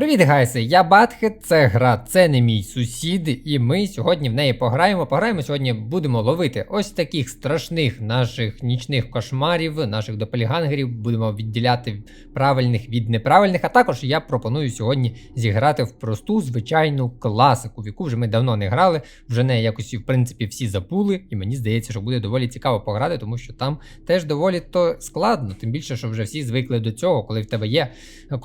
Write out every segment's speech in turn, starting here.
Привіт, гайси! Я Батхет, це гра, це не мій сусід, і ми сьогодні в неї пограємо. Пограємо сьогодні будемо ловити ось таких страшних наших нічних кошмарів, наших допелігангерів. Будемо відділяти правильних від неправильних. А також я пропоную сьогодні зіграти в просту звичайну класику, в яку вже ми давно не грали. Вже не якось в принципі всі забули, і мені здається, що буде доволі цікаво пограти, тому що там теж доволі то складно. Тим більше, що вже всі звикли до цього, коли в тебе є,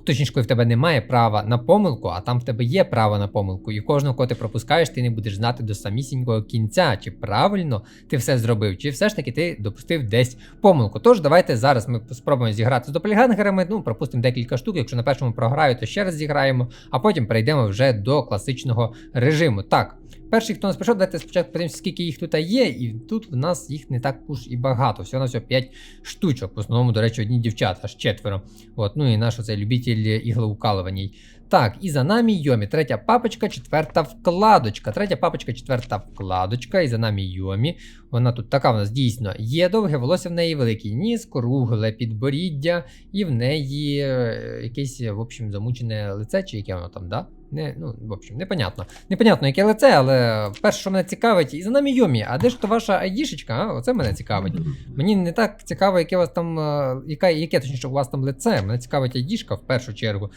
точніше, коли в тебе немає права на помилку, а там в тебе є право на помилку, і кожного, кого ти пропускаєш, ти не будеш знати до самісінького кінця, чи правильно ти все зробив, чи все ж таки ти допустив десь помилку. Тож давайте зараз ми спробуємо зіграти з доppelгангерами, ну пропустимо декілька штук. Якщо на першому програю, то ще раз зіграємо, а потім перейдемо вже до класичного режиму. Так. Перший, хто нас прийшов, давайте спочатку подивимося, скільки їх тут є, і тут в нас їх не так уж і багато. Всього на всього 5 штучок. В основному, до речі, одні дівчата, аж четверо. От, ну і наш оцей любитель іглоукалуваній. Так, і за нами Йомі. Третя папочка, четверта вкладочка. Третя папочка, четверта вкладочка. І за нами Йомі. Вона тут така в нас дійсно є довге волосся в неї, великий ніс, кругле підборіддя, і в неї е, якесь, в общем, замучене лице, чи яке воно там, да? Не, ну, в общем, непонятно. Непонятно, яке лице, але перше, що мене цікавить, і за нами Йомі, а де ж то ваша айдішечка? А? Оце мене цікавить. Мені не так цікаво, яке у вас там, е, яке, яке точніше у вас там лице. Мене цікавить айдішка в першу чергу.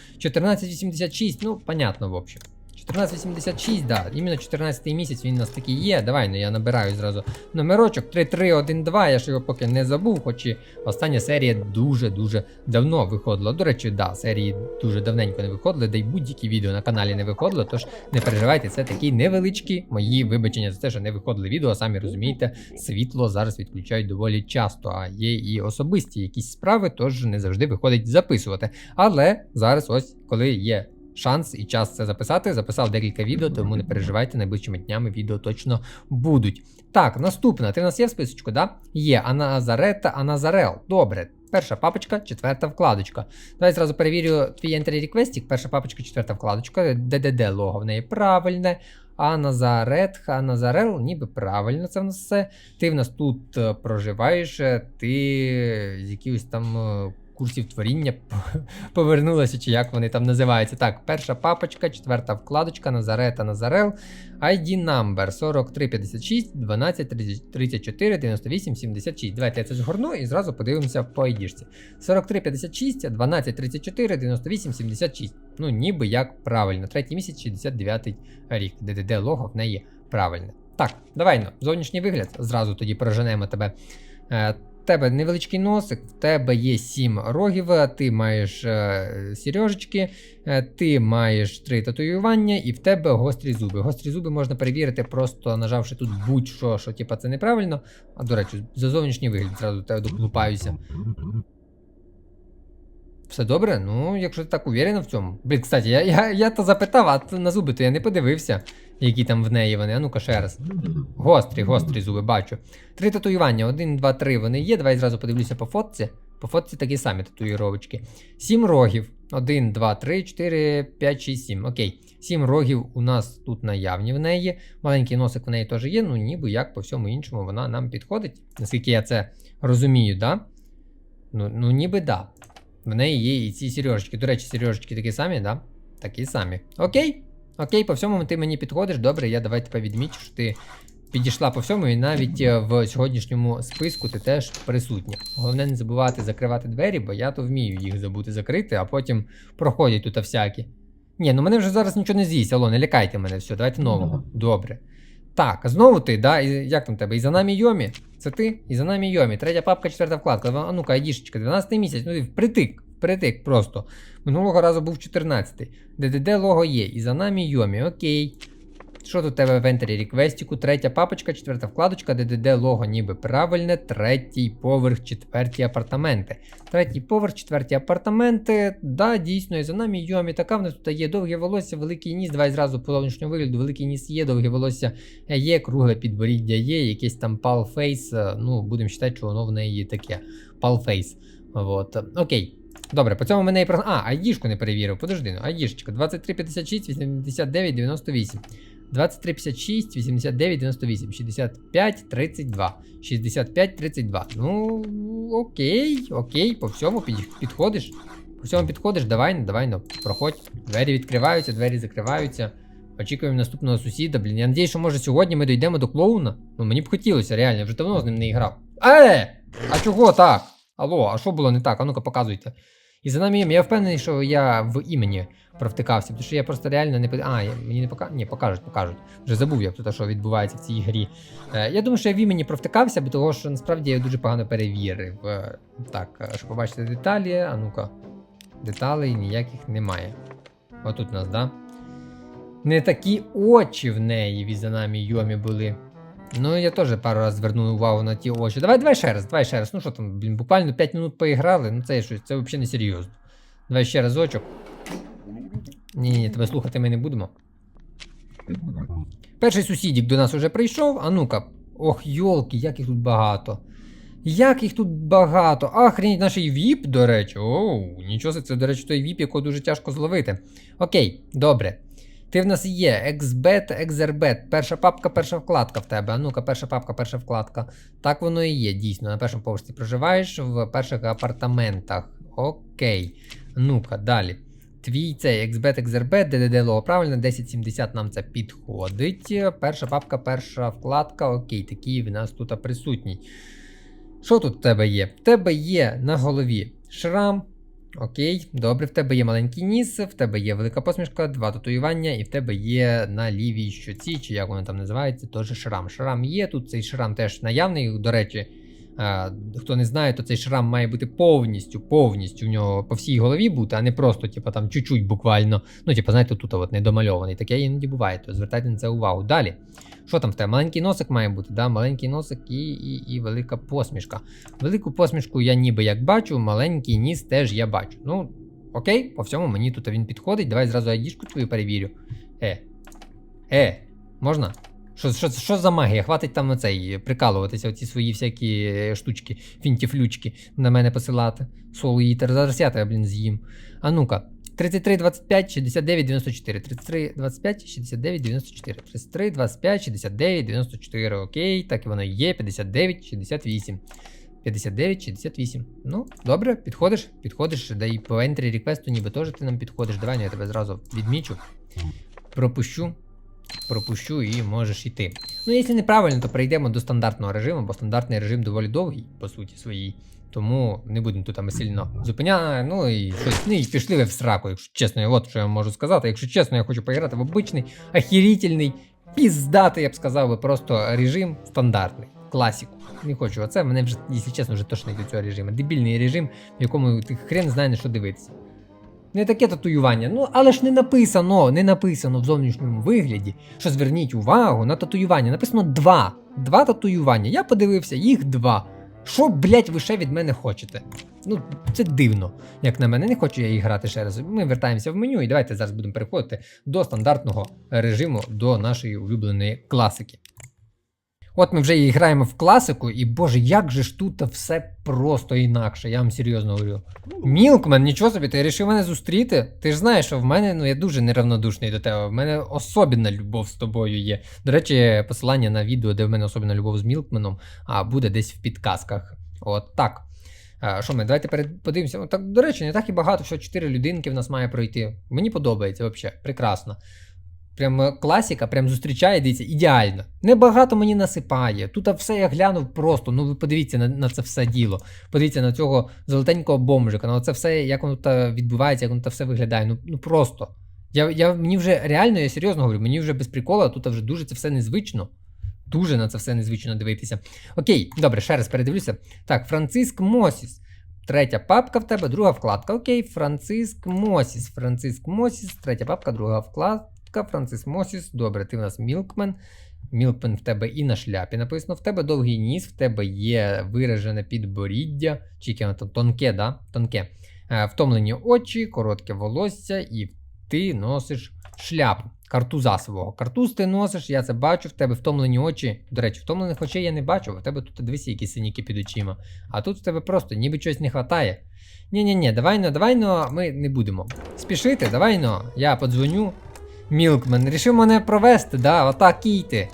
1486, ну, понятно, в общем. 1486, да, іменно 14 місяць він у нас такий є. Давай, ну я набираю зразу номерочок 3312, я ж його поки не забув, хоч і остання серія дуже-дуже давно виходила. До речі, да, серії дуже давненько не виходили, да й будь-які відео на каналі не виходило, тож не переживайте, це такі невеличкі мої вибачення за те, що не виходили відео, самі розумієте, світло зараз відключають доволі часто, а є і особисті якісь справи, тож не завжди виходить записувати. Але зараз, ось коли є шанс і час це записати. Записав декілька відео, тому не переживайте, найближчими днями відео точно будуть. Так, наступна. Ти в нас є в списочку, да? Є Аназарета, Аназарел. Добре. Перша папочка, четверта вкладочка. Давай зразу перевірю твій entry request. Перша папочка, четверта вкладочка. ДДД лого в неї правильне. А Назарет, ніби правильно це в нас все. Ти в нас тут е, проживаєш, е, ти з якихось там е, курсів творіння повернулася, чи як вони там називаються. Так, перша папочка, четверта вкладочка, Назарета Назарел. ID number 4356 12 34 98 76. Давайте я це згорну і зразу подивимося по ID. 4356 12 34 98 76. Ну, ніби як правильно. Третій місяць, 69 рік. ДДД лого в неї правильне. Так, давай ну, зовнішній вигляд. Зразу тоді проженемо тебе. Тебе невеличкий носик, в тебе є сім рогів, ти маєш е, сережечки, е, ти маєш три татуювання, і в тебе гострі зуби. Гострі зуби можна перевірити, просто нажавши тут будь-що, що типа це неправильно. А до речі, за зовнішній вигляд зразу тебе доклупаюся. Все добре? Ну, якщо ти так уверена в цьому. Блін, кстати, я я, я то запитав, а на зуби то я не подивився, які там в неї вони. А ну-ка ще раз. Гострі, гострі зуби, бачу. Три татуювання. Один, два, три вони є. Давай зразу подивлюся по фотці. По фотці такі самі татуїровочки. Сім рогів. Один, два, три, чотири, п'ять, шість, сім. Окей. Сім рогів у нас тут наявні в неї. Маленький носик в неї теж є, ну ніби як по всьому іншому вона нам підходить. Наскільки я це розумію, да? Ну, ну ніби да. В неї є і ці сережечки. До речі, сережечки такі самі, да? Такі самі. Окей. Окей, по всьому ти мені підходиш. Добре, я давай тебе відмічу, що ти підійшла по всьому, і навіть е, в сьогоднішньому списку ти теж присутня. Головне не забувати закривати двері, бо я то вмію їх забути закрити, а потім проходять тут всякі. Ні, ну мене вже зараз нічого не з'їсть, алло, не лякайте мене, все, давайте нового. Добре. Так, знову ти, да? І, як там тебе? І за нами Йомі. Це ти? І за нами Йомі. Третя папка, четверта вкладка. А ну-ка, айдішечка, 12 місяць. Ну, впритик, впритик просто. Минулого разу був 14-й. ДДД лого є. І за нами Йомі. Окей. Що тут тебе в Entry реквестіку? Третя папочка, четверта вкладочка, ДДД лого ніби правильне, третій поверх, четверті апартаменти. Третій поверх, четверті апартаменти. Да, дійсно, і за нами Йомі. Така в нас тут є довге волосся, великий ніс. Давай зразу по зовнішньому вигляду, великий ніс є, довге волосся є, кругле підборіддя є, якийсь там палфейс. Ну, будемо вважати, що воно в неї таке. Палфейс. Вот. Окей. Добре, по цьому мене і про. А, айдішку не перевірив. Подожди, ну, айдішечка. 2356 89 98. 2356, 89, 98, 65, 32. 65, 32. Ну, окей, окей, по всьому під, підходиш. По цьому підходиш, давай, ну, давай, ну, проходь. Двері відкриваються, двері закриваються. Очікуємо наступного сусіда. Блін, я надіюсь, що може сьогодні ми дійдемо до клоуна. Ну мені б хотілося, реально, я вже давно з ним не грав. Е! А чого так? Алло, а що було не так? А ну-ка показуйте. І за нами. Я впевнений, що я в імені провтикався, тому що я просто реально не А, мені не покажуть. Ні, покажуть, покажуть. Вже забув, як тут що відбувається в цій грі. Е, я думаю, що я в імені провтикався, бо того, що насправді я дуже погано перевірив. Е, так, е, щоб побачити деталі, а ну-ка. Деталей ніяких немає. Отут у нас, да? Не такі очі в неї від за нами Йомі були. Ну, я теж пару разів звернув увагу на ті очі. Давай, давай ще раз, давай ще раз. Ну що там, блін, буквально 5 минут поіграли, ну це щось, це взагалі не серйозно. Давай ще разочок. Ні, ні, тебе слухати ми не будемо. Перший сусідік до нас уже прийшов. А ну-ка. Ох, йолки, як їх тут багато. Як їх тут багато. Охреніть, наш віп, до речі. Оу, нічого це, до речі, той віп, якого дуже тяжко зловити. Окей, добре. Ти в нас є XBet, XRBet. Перша папка, перша вкладка в тебе. А ну-ка, перша папка, перша вкладка. Так воно і є, дійсно. На першому поверсі проживаєш в перших апартаментах. Окей. Ну-ка, далі. Твій цей XBet, XRBet, DDD лого правильно, 1070 нам це підходить. Перша папка, перша вкладка. Окей, такий в нас тут присутній. Що тут в тебе є? В тебе є на голові шрам. Окей, добре, в тебе є маленький ніс, в тебе є велика посмішка, два татуювання, і в тебе є на лівій щоці, чи як воно там називається, теж шрам. Шрам є, тут цей шрам теж наявний. До речі, хто не знає, то цей шрам має бути повністю, повністю в нього по всій голові бути, а не просто, типу, там чуть-чуть буквально. Ну, типу, знаєте, тут от не домальований. Таке іноді буває, то звертайте на це увагу. Далі. Що там в тебе? Маленький носик має бути, да? маленький носик і, і, і велика посмішка. Велику посмішку я ніби як бачу, маленький ніс теж я бачу. Ну, окей, по всьому мені тут він підходить. Давай зразу айдішку твою перевірю. Е. Е, можна? Що, що, що за магія? Хватить там на цей прикалуватися, оці свої всякі е, штучки, фінтіфлючки на мене посилати. Соло їтер. Зараз я тебе, блін, з'їм. А ну-ка. 33, 25, 69, 94. 33, 25, 69, 94. 33, 25, 69, 94. Окей, так і воно є. 59, 68. 59, 68. Ну, добре, підходиш, підходиш, да і по ентрі реквесту ніби теж ти нам підходиш. Давай ну, я тебе зразу відмічу. Пропущу. Пропущу і можеш йти. Ну, якщо неправильно, то перейдемо до стандартного режиму, бо стандартний режим доволі довгий, по суті, своїй. Тому не будемо тут там сильно зупиняти. Ну і щось. Ну і пішли ви в сраку, якщо чесно, от що я можу сказати. Якщо чесно, я хочу поіграти в обичний, охерительний, піздатий, я б сказав би, просто режим стандартний. Класіку. Не хочу. Оце мене вже, якщо чесно, вже тошнить до цього режиму. Дебільний режим, в якому ти хрен знає на що дивитися. Не таке татуювання. Ну, але ж не написано, не написано в зовнішньому вигляді, що зверніть увагу на татуювання. Написано два. Два татуювання. Я подивився, їх два. Що, блять, ви ще від мене хочете? Ну, це дивно. Як на мене, не хочу я її грати ще раз. Ми вертаємося в меню і давайте зараз будемо переходити до стандартного режиму, до нашої улюбленої класики. От ми вже і граємо в класику, і боже, як же ж тут все просто інакше, я вам серйозно говорю. Мілкмен, нічого собі, ти вирішив мене зустріти? Ти ж знаєш, що в мене ну я дуже неравнодушний до тебе. В мене особенна любов з тобою є. До речі, посилання на відео, де в мене особенна любов з Мілкменом, а буде десь в підказках. От так. Що ми, давайте перед... подивимося. Ну, Так, до речі, не так і багато, що 4 людинки в нас має пройти. Мені подобається взагалі, прекрасно. Прям е, класіка, прям зустрічає, дивіться, ідеально. Небагато мені насипає. Тут все я глянув просто. Ну ви подивіться на, на це все діло. Подивіться на цього золотенького бомжика, на це все, як воно та відбувається, як воно та все виглядає. Ну, ну просто. Я, я, мені вже реально, я серйозно говорю, мені вже без прикола, тут вже дуже це все незвично. Дуже на це все незвично дивитися. Окей, добре, ще раз передивлюся. Так, Франциск Мосіс. Третя папка в тебе, друга вкладка. Окей, Франциск Мосіс. Франциск Мосіс, третя папка, друга вкладка. Франциск Мосіс. Добре, ти в нас Мілкмен. Мілкмен в тебе і на шляпі написано. В тебе довгий ніс, в тебе є виражене підборіддя. Чи яке там тонке, да? Тонке. Е, Втомлені очі, коротке волосся, і ти носиш шляпу. Картуза свого. Картуз ти носиш, я це бачу, в тебе втомлені очі. До речі, втомлених очей я не бачу, в тебе тут дивися, які синіки під очима. А тут в тебе просто ніби чогось не вистачає. Ні-ні-ні, давай но, давай но, ми не будемо. Спішити, давай но, я подзвоню. Мілкмен, рішив мене провести, да, отак кійте.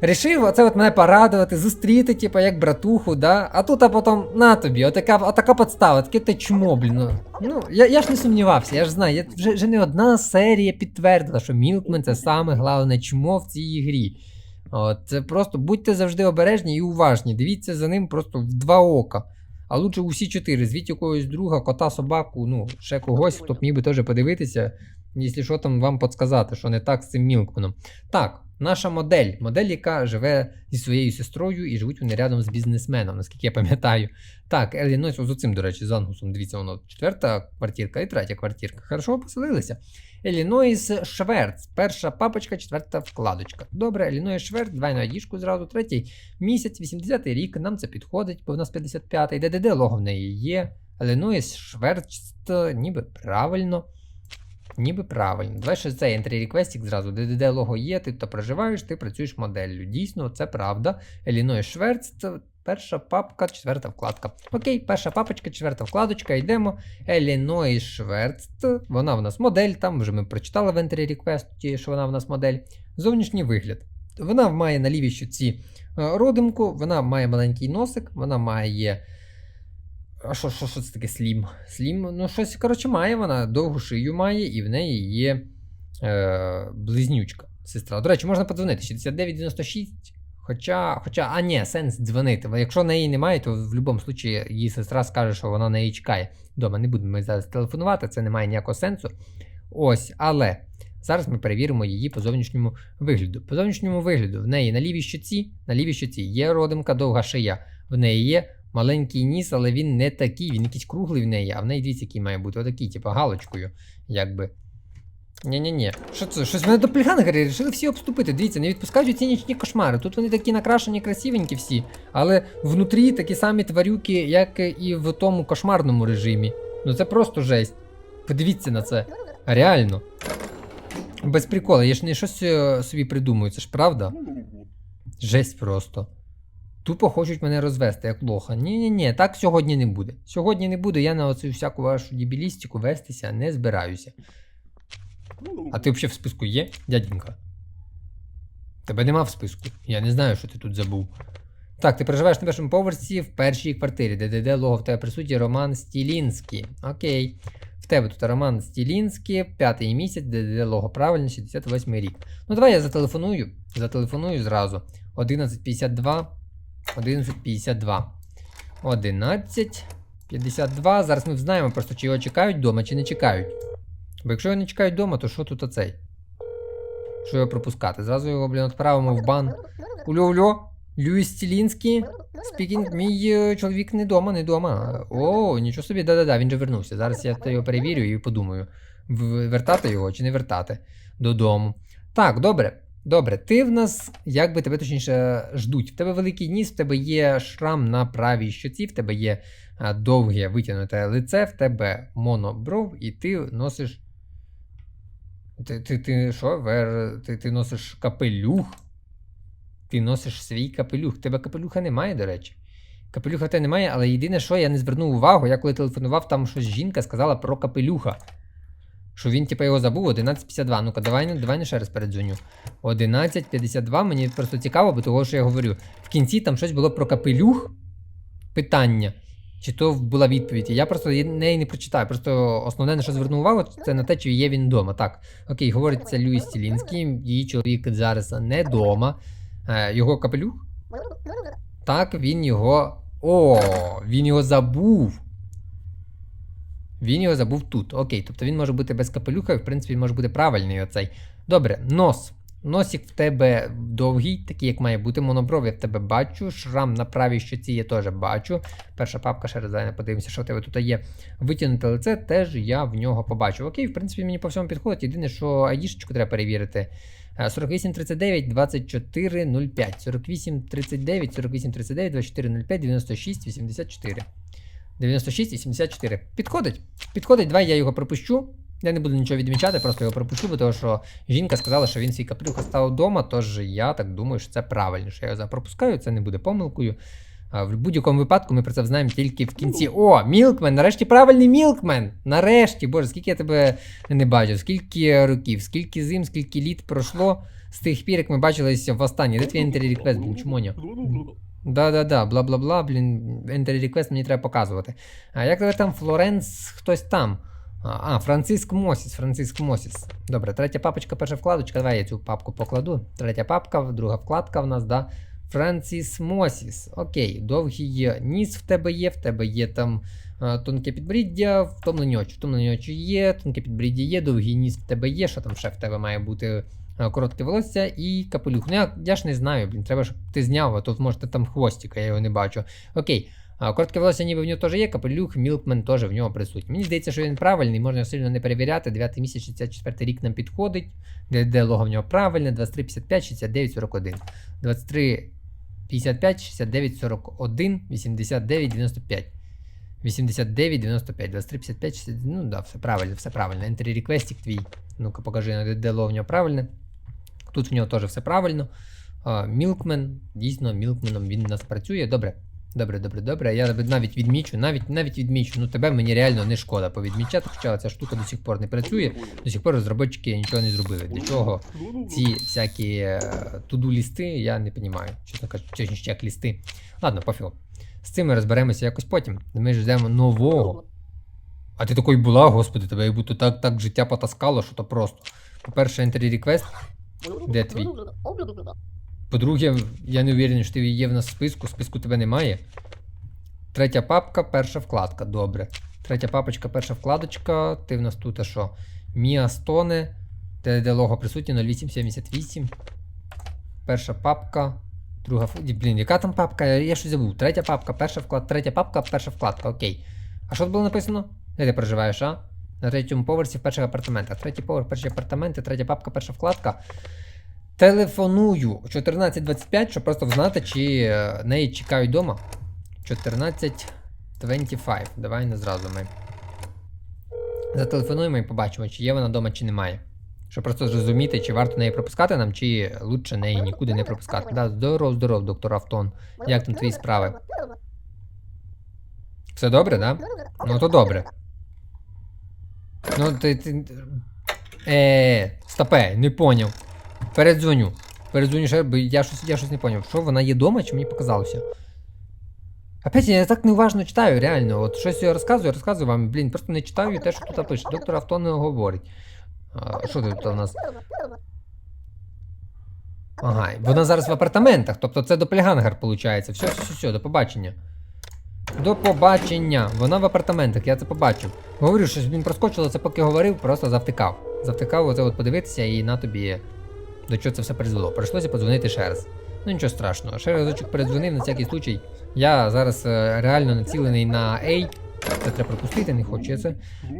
Рішив оце от мене порадувати, зустріти, типу, як братуху, да? А тут а потім на тобі, отака, отака подстава, таке те чмо, блін. Ну, ну я, я ж не сумнівався, я ж знаю, я вже, вже не одна серія підтвердила, що Мілкмен це саме головне чмо в цій грі. От, це просто будьте завжди обережні і уважні. Дивіться за ним просто в два ока. А лучше усі чотири. Звіть якогось друга, кота, собаку, ну, ще когось, хто б міг би теж подивитися, якщо що там вам подсказати, що не так з цим Мілкменом. Так, наша модель. Модель, яка живе зі своєю сестрою і живуть вони рядом з бізнесменом, наскільки я пам'ятаю. Так, Елінойс, з оцим, до речі, з Ангусом, дивіться, воно четверта квартирка і третя квартирка. Хорошо поселилися. Елінойс Шверц. Перша папочка, четверта вкладочка. Добре, Елінойс Шверц, давай на діжку зразу. Третій місяць, 80-й рік. Нам це підходить, бо в нас 55-й. ДДД лого в неї є. Елінойс Шверц, ніби правильно. Ніби правильно. Давай ще цей entry request зразу. ДДД лого є, ти то проживаєш, ти працюєш моделлю. Дійсно, це правда. Елінойс Шверц, це перша папка, четверта вкладка. Окей, перша папочка, четверта вкладочка. Йдемо. Елінойс Шверц. Вона в нас модель, там вже ми прочитали в entry request, що вона в нас модель. Зовнішній вигляд. Вона має на лівій щоці е, родимку, вона має маленький носик, вона має. А що, що, що це таке слім? Слім, ну щось, коротше, має вона, довгу шию має, і в неї є е, близнючка, сестра. До речі, можна подзвонити 6996. Хоча, хоча, а ні, сенс дзвонити. Якщо неї немає, то в будь-якому випадку її сестра скаже, що вона неї чекає. Дома не будемо ми зараз телефонувати, це не має ніякого сенсу. Ось, але зараз ми перевіримо її по зовнішньому вигляду. По зовнішньому вигляду в неї на лівій щоці, на лівій щоці є родимка, довга шия, в неї є маленький ніс, але він не такий, він якийсь круглий в неї, а в неї дивіться, який має бути отакий, типу галочкою, якби. Ні-ні-ні. Що це? Щось мене доплігангери вирішили всі обступити. Дивіться, не відпускають ці нічні кошмари. Тут вони такі накрашені, красивенькі всі, але внутрі такі самі тварюки, як і в тому кошмарному режимі. Ну це просто жесть. Подивіться на це. Реально. Без прикола, я ж не щось е, собі придумую, це ж правда? Жесть просто. Тупо хочуть мене розвести, як лоха. Ні-ні-ні, так сьогодні не буде. Сьогодні не буду, я на оцю всяку вашу дебілістику вестися не збираюся. А ти взагалі в списку є, дяденька? Тебе нема в списку. Я не знаю, що ти тут забув. Так, ти проживаєш на першому поверсі в першій квартирі, де ДД лого в тебе присутній Роман Стілінський. Окей. В тебе тут Роман Стілінський, п'ятий місяць, ДД лого правильно, 68 рік. Ну давай я зателефоную. Зателефоную зразу. 11.52. 11.52. 11.52. Зараз ми знаємо просто, чи його чекають вдома, чи не чекають. Бо якщо його не чекають вдома, то що тут оцей? Що його пропускати? Зразу його, блін, відправимо в бан. Ульо, ульо, Люїс Стілінський. Спікінг, мій е, чоловік не дома, не дома. О, нічого собі, да-да-да, він же вернувся. Зараз я його перевірю і подумаю, вертати його чи не вертати додому. Так, добре. Добре, ти в нас, як би тебе точніше ждуть. В тебе великий ніс, в тебе є шрам на правій щоці, в тебе є довге витягнуте лице, в тебе монобров, і ти носиш. Ти, ти, ти що, Вер, ти, ти носиш капелюх? Ти носиш свій капелюх. Тебе капелюха немає, до речі. Капелюха в тебе немає, але єдине, що я не звернув увагу, я коли телефонував, там щось жінка сказала про капелюха. Що він, типу, його забув 11.52. Ну-ка, давай, давай не ще раз передзвоню. 11.52, мені просто цікаво, бо того, що я говорю. В кінці там щось було про капелюх. Питання. Чи то була відповідь? Я просто неї не прочитаю. Просто основне, на що звернув увагу, це на те, чи є він вдома. Так, окей, говорить це Люїс Цілінський, її чоловік зараз не вдома. Е, його капелюх? Так, він його. О, він його забув. Він його забув тут. Окей, тобто він може бути без капелюха, і в принципі він може бути правильний оцей. Добре, нос. Носик в тебе довгий, такий, як має бути. Монобров я в тебе бачу. Шрам на правій щоці я теж бачу. Перша папка, ще раз давай подивимося, що в тебе тут є. Витягнуте лице, теж я в нього побачу. Окей, в принципі, мені по всьому підходить. Єдине, що айдішечку треба перевірити. Е, 4839 2405. 4839 4839 2405 96 84. 96 і 74. Підходить. Підходить, давай я його пропущу. Я не буду нічого відмічати, просто його пропущу, бо того, що жінка сказала, що він свій капелюх оставив вдома, тож я так думаю, що це правильно, що я його запропускаю, це не буде помилкою. А в будь-якому випадку ми про це знаємо тільки в кінці. О, Мілкмен! Нарешті правильний Мілкмен! Нарешті, боже, скільки я тебе не бачив, скільки років, скільки зим, скільки літ пройшло з тих пір, як ми бачилися в останній. Де твій entry request, блін, чмоня? Да-да-да, бла-бла-бла, блін, entry request мені треба показувати. А як тебе там Флоренс, хтось там? А, Франциск Мосіс, Франциск Мосіс. Добре, третя папочка, перша вкладочка. Давай я цю папку покладу. Третя папка, друга вкладка в нас, да. Франціс Мосіс. Окей, довгий ніс в тебе є, в тебе є там тонке підборіддя, втомлені очі. Втомлені очі є, тонке підборіддя є, довгий ніс в тебе є. Що там ще в тебе має бути? А, Коротке волосся і капелюх. Ну я, я ж не знаю, блін, треба, щоб ти зняв, а тут може там хвостик, я його не бачу. Окей. Коротке волосся ніби в нього теж є, капелюх, Мілкмен теж в нього присутній. Мені здається, що він правильний, можна сильно не перевіряти. 9 місяць, 64 рік нам підходить. Де лого в нього правильне, 23, 55, 69, 41. 23, 55, 69, 41, 89, 95. 89, 95, 23, 55, 60, ну да, все правильно, все правильно. Entry реквестик твій. Ну-ка покажи, де, де лого в нього правильне. Тут в нього теж все правильно. Мілкмен, дійсно, Мілкменом він у нас працює. Добре. Добре, добре, добре. Я навіть відмічу, навіть навіть відмічу. Ну тебе мені реально не шкода повідмічати, хоча ця штука до сих пор не працює. До сих пор розробники нічого не зробили. Для чого ці всякі е, туду лісти, я не розумію. Чесно кажучи, чи як лісти. Ладно, пофігу. З цим ми розберемося якось потім. Ми ж ждемо нового. А ти такою була, господи, тебе як будто так, так життя потаскало, що то просто. По-перше, entry request. Де твій? По-друге, я не уверений, що ти є в нас в списку, в списку тебе немає. Третя папка, перша вкладка. Добре. Третя папочка, перша вкладочка. Ти в нас тут а що? Міа Стоне. Де лого присутнє 0878. Перша папка. Друга Блін, яка там папка? Я, я щось забув. Третя папка, перша вкладка. Третя папка, перша вкладка. Окей. А що тут було написано? Де ти проживаєш, а? На третьому поверсі в перших апартаментах. Третій поверх, перші апартаменти, третя папка, перша вкладка. Телефоную 1425, щоб просто знати, чи е, неї чекають вдома. 1425. Давай не зразу ми. Зателефонуємо і побачимо, чи є вона вдома, чи немає. Щоб просто зрозуміти, чи варто неї пропускати нам, чи лучше неї нікуди не пропускати. Да, здоров, здоров, доктор Автон. Як там твої справи? Все добре, да? Ну то добре. Ну ти. ти... Е, стопе, не поняв. Передзвоню. Передзвоню ще, бо я щось, я щось не поняв. Що вона є вдома, чи мені показалося? Опять я так неуважно читаю, реально. От щось я розказую, розказую вам, блін, просто не читаю те, що тут пише. Доктор Авто не говорить. Що тут у нас? Ага, вона зараз в апартаментах, тобто це доплегангер, виходить. Все, все, все, до побачення. До побачення. Вона в апартаментах, я це побачив. Говорю, що він проскочило, це поки говорив, просто завтикав. Завтикав оце от подивитися і на тобі до чого це все призвело. Прийшлося подзвонити ще раз. Ну нічого страшного. Ще разочок передзвонив на всякий случай. Я зараз е, реально націлений на A. Це треба пропустити, не хочу я це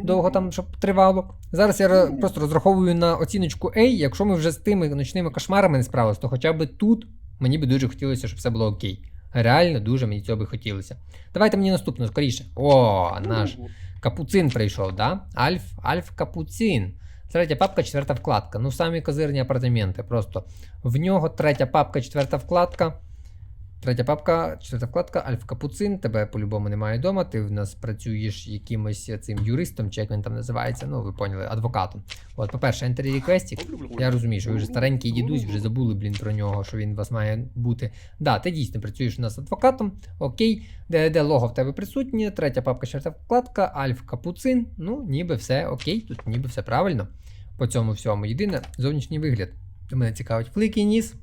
довго там, щоб тривало. Зараз я просто розраховую на оціночку A. Якщо ми вже з тими ночними кошмарами не справилися, то хоча б тут мені би дуже хотілося, щоб все було окей. Реально дуже мені цього би хотілося. Давайте мені наступно, скоріше. О, наш капуцин прийшов, да? Альф, Альф Капуцин. Третя папка, четверта вкладка. Ну, самі козирні апартаменти. Просто в нього третя папка, четверта вкладка. Третя папка, четверта вкладка, Альф Капуцин. Тебе по-любому немає вдома. Ти в нас працюєш якимось цим юристом, чи як він там називається. Ну, ви поняли, адвокатом. От, по-перше, Entry Request. Я розумію, що ви вже старенький дідусь, вже забули, блін, про нього, що він у вас має бути. Да, ти дійсно працюєш у нас адвокатом. Окей, де, лого в тебе присутнє, третя папка, четверта вкладка, Альф Капуцин. Ну, ніби все окей, тут ніби все правильно. По цьому всьому. Єдине, зовнішній вигляд. Мене цікавить великий ніс.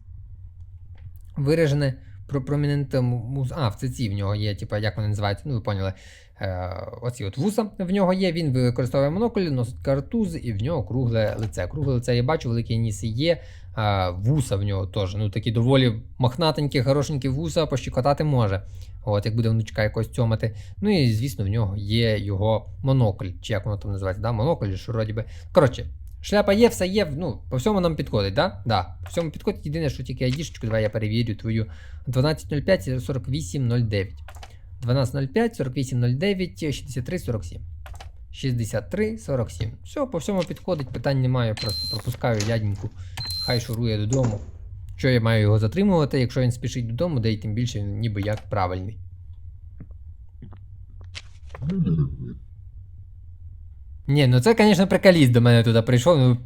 Виражене про проміненте муз. А, в ЦЦ в нього є, типа, як вони називаються, ну ви поняли. Е, оці от вуса в нього є, він використовує монокль, носить картуз, і в нього кругле лице. Кругле лице я бачу, великі ніси є, а вуса в нього теж. Ну такі доволі мохнатенькі, хорошенькі вуса, пощекотати може. От, як буде внучка якось цьомати. Ну і звісно, в нього є його монокль, чи як воно там називається, да? монокль, що вроді би. Коротше, шляпа є, все є, ну, по всьому нам підходить, да? Да. По всьому підходить. Єдине, що тільки айдішечку, давай я перевірю твою 1205 4809. 1205 4809 63 47. 63 47. Все, по всьому підходить, питань немає, просто пропускаю дяденьку, хай шурує додому. Що я маю його затримувати, якщо він спішить додому, де й тим більше він ніби як правильний. Ні, ну це, звісно, приколіст до мене туди прийшов. Ну,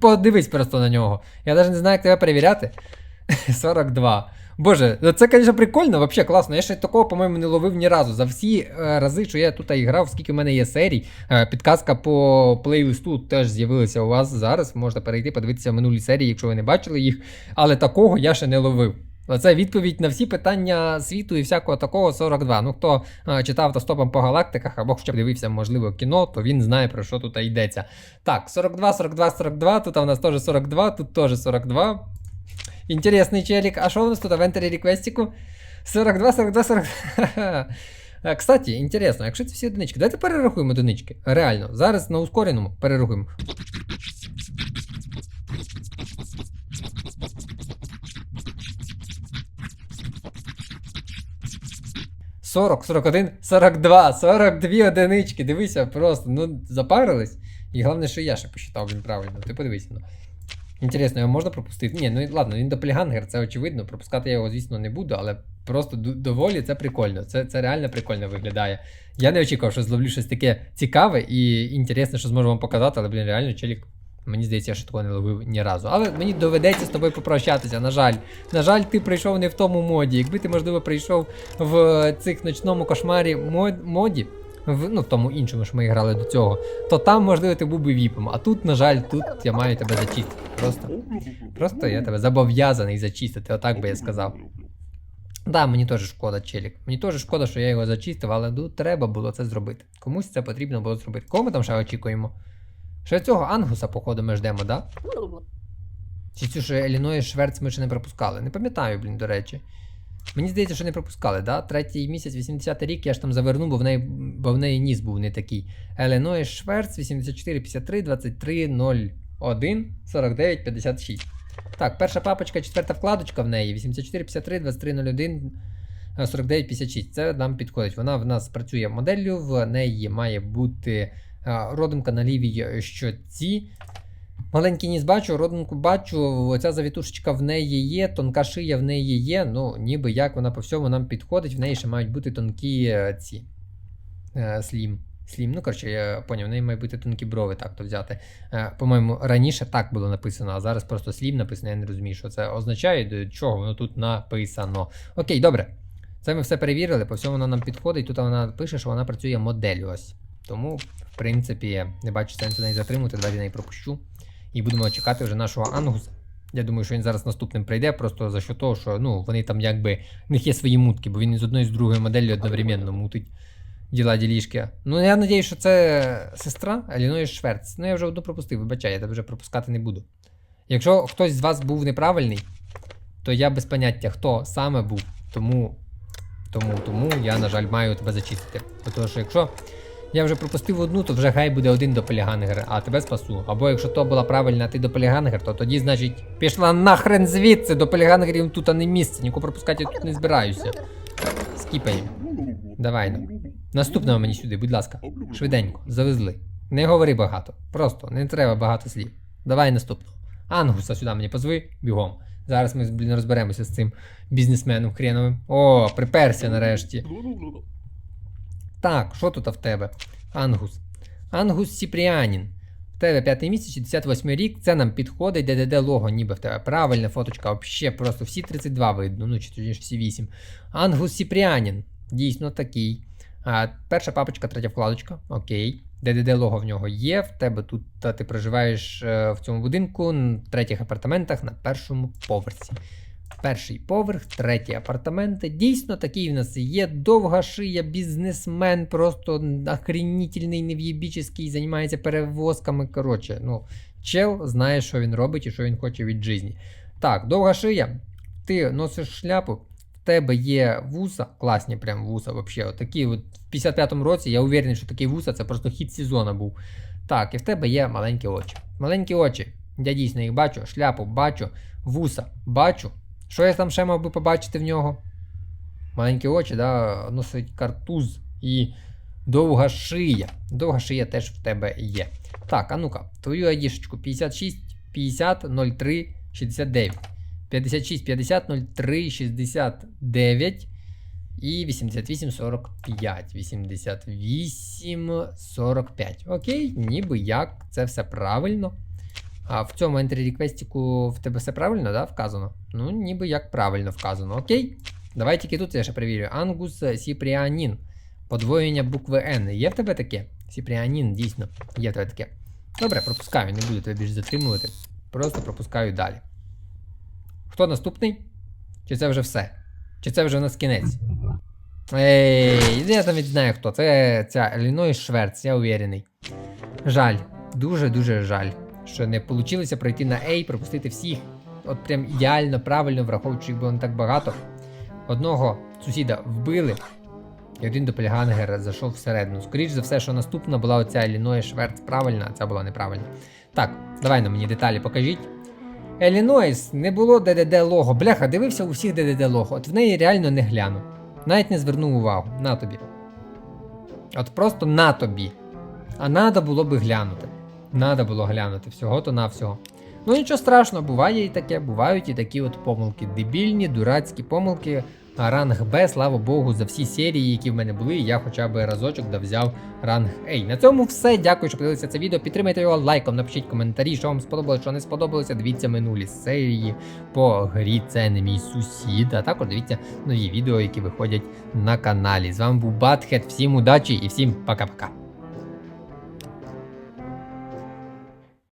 подивись просто на нього. Я навіть не знаю, як тебе перевіряти. 42. Боже, ну це, звісно, прикольно, взагалі класно. Я ще такого, по-моєму, не ловив ні разу. За всі е, рази, що я тут грав, скільки в мене є серій, е, підказка по плейлисту теж з'явилася у вас зараз. Можете перейти, подивитися минулі серії, якщо ви не бачили їх. Але такого я ще не ловив. Оце відповідь на всі питання світу і всякого такого 42. Ну, хто е, читав автостопом по галактиках або хоча б дивився, можливо, кіно, то він знає про що тут йдеться. Так, 42, 42, 42. Тут у нас теж 42, тут теж 42. Інтересний челік. А що у нас тут в Ентері реквестіку? 42, 42, 42. Е, Кстати, інтересно, якщо це всі одинички, давайте перерахуємо одинички. Реально, зараз на ускореному перерахуємо. Сорок, 41, 42, 42 одинички. Дивися, просто, ну, запарились. І головне, що я ще посчитав, він правильно. Ти подивися. Ну. Інтересно, його можна пропустити? Ні, ну ладно, він доплігангер, це очевидно. Пропускати я його, звісно, не буду, але просто доволі це прикольно. Це, це реально прикольно виглядає. Я не очікував, що зловлю щось таке цікаве і інтересне, що зможу вам показати, але, блін, реально, челік. Мені здається, я ще такого не ловив ні разу. Але мені доведеться з тобою попрощатися, на жаль. На жаль, ти прийшов не в тому моді. Якби ти, можливо, прийшов в цих ночному кошмарі мод- моді, в, ну, в тому іншому, що ми грали до цього, то там, можливо, ти був би віпом. А тут, на жаль, тут я маю тебе зачистити. Просто, просто я тебе зобов'язаний зачистити, отак би я сказав. Да, мені теж шкода, челік. Мені теж шкода, що я його зачистив, але ну, треба було це зробити. Комусь це потрібно було зробити. Кого ми там ще очікуємо? Ще цього Ангуса, походу, ми ждемо, да? Чи цю ще Еліної Шверц ми ще не пропускали? Не пам'ятаю, блін, до речі. Мені здається, що не пропускали, да? Третій місяць, 80-й рік, я ж там завернув, бо в неї, бо в неї ніс був не такий. Еліної Шверц, 84, 53, 23, 01, 49, 56. Так, перша папочка, четверта вкладочка в неї. 84, 53, 23, 01, е, 49, 56. Це нам підходить. Вона в нас працює моделлю, в неї має бути родинка на лівій щоці. Маленький ніс бачу, родинку бачу, оця завітушечка в неї є, тонка шия в неї є. Ну, ніби як вона по всьому нам підходить, в неї ще мають бути тонкі е, ці е, слім. Слім, ну коротше, я поняв, в неї мають бути тонкі брови, так то взяти. Е, по-моєму, раніше так було написано, а зараз просто слім написано, я не розумію, що це означає, до чого воно тут написано. Окей, добре. Це ми все перевірили, по всьому воно нам підходить. Тут вона пише, що вона працює моделлю ось. Тому, в принципі, не бачу сенсу неї затримувати, давайте неї пропущу. І будемо чекати вже нашого Ангуса. Я думаю, що він зараз наступним прийде, просто за що того, що ну, вони там якби. В них є свої мутки, бо він із одної з другої моделі одновременно мутить діла ділішки. Ну, я надію, що це сестра Аліною Шверц. Ну, я вже одну пропустив, вибачай, я тебе вже пропускати не буду. Якщо хтось з вас був неправильний, то я без поняття, хто саме був. Тому, тому, тому я, на жаль, маю тебе зачистити. Тому що якщо я вже пропустив одну, то вже хай буде один дополігангер, а тебе спасу. Або якщо то була правильна, ти дополігангер, то тоді, значить, пішла нахрен звідси, дополігангерів тут а не місце, нікого пропускати я тут не збираюся. Скіпаємо. Давай ну. Наступного мені сюди, будь ласка. Швиденько, завезли. Не говори багато. Просто не треба багато слів. Давай наступного. Ангуса сюди мені позви, бігом. Зараз ми блін, розберемося з цим бізнесменом хреновим. О, приперся нарешті. Так, що тут в тебе? Ангус. Ангус Сіпріанін. В тебе п'ятий місяць, 68 рік. Це нам підходить, ДДД лого, ніби в тебе. Правильна фоточка, взагалі просто всі 32 видно, ну чи ж всі 8. Ангус Сіпріанін. Дійсно такий. А, перша папочка, третя вкладочка. Окей. ДДД лого в нього є. В тебе тут та, ти проживаєш е, в цьому будинку, в третіх апартаментах на першому поверсі. Перший поверх, треті апартаменти. Дійсно, такий в нас є. Довга шия, бізнесмен, просто охренітельний, нев'єбічний, займається перевозками. Коротше, ну, чел знає, що він робить і що він хоче від житті. Так, довга шия. Ти носиш шляпу, в тебе є вуса, класні прям вуса, вообще. Отакі от в 55-му році я уверений, що такі вуса це просто хід сезону був. Так, і в тебе є маленькі очі. Маленькі очі. Я дійсно їх бачу, шляпу бачу, вуса бачу. Що я там ще мав би побачити в нього? Маленькі очі, да, носить картуз і довга шия. Довга шия теж в тебе є. Так, а ну-ка, твою айдішечку 56 50 03 69. 56 50 03 69. І 88,45. 88,45. Окей, ніби як, це все правильно. А в цьому entry реквестіку в тебе все правильно, да, вказано? Ну, ніби як правильно вказано. Окей. Давай тільки тут я ще перевірю. Ангус Сіпріанін. Подвоєння букви N. Є в тебе таке? Сіпріанін, дійсно. Є в тебе таке. Добре, пропускаю, не буду тебе більше затримувати. Просто пропускаю далі. Хто наступний? Чи це вже все? Чи це вже у нас кінець? Ей, я там знаю хто. Це ця Еліной Шверц, я уверений. Жаль, дуже-дуже жаль, що не вийшло пройти на A, пропустити всіх. От прям ідеально, правильно, враховуючи, їх було не так багато. Одного сусіда вбили, і один допельгангер зайшов всередину. Скоріше за все, що наступна була оця Еліною Шверц правильна, а ця була неправильна. Так, давай на мені деталі покажіть. Елінойс не було ДДД лого. Бляха, дивився у всіх ДДД лого. От в неї реально не гляну. Навіть не звернув увагу. На тобі. От просто на тобі. А надо було би глянути. Надо було глянути всього-то навсього. Ну нічого страшного, буває і таке, бувають і такі от помилки. Дебільні, дурацькі помилки. А ранг Б, слава Богу, за всі серії, які в мене були, я хоча б разочок да взяв ранг A. На цьому все. Дякую, що подивилися це відео. Підтримайте його лайком, напишіть коментарі, що вам сподобалось, що не сподобалося. Дивіться минулі серії по грі. Це не мій сусід. А також дивіться нові відео, які виходять на каналі. З вами був Батхет. Всім удачі і всім пока-пока.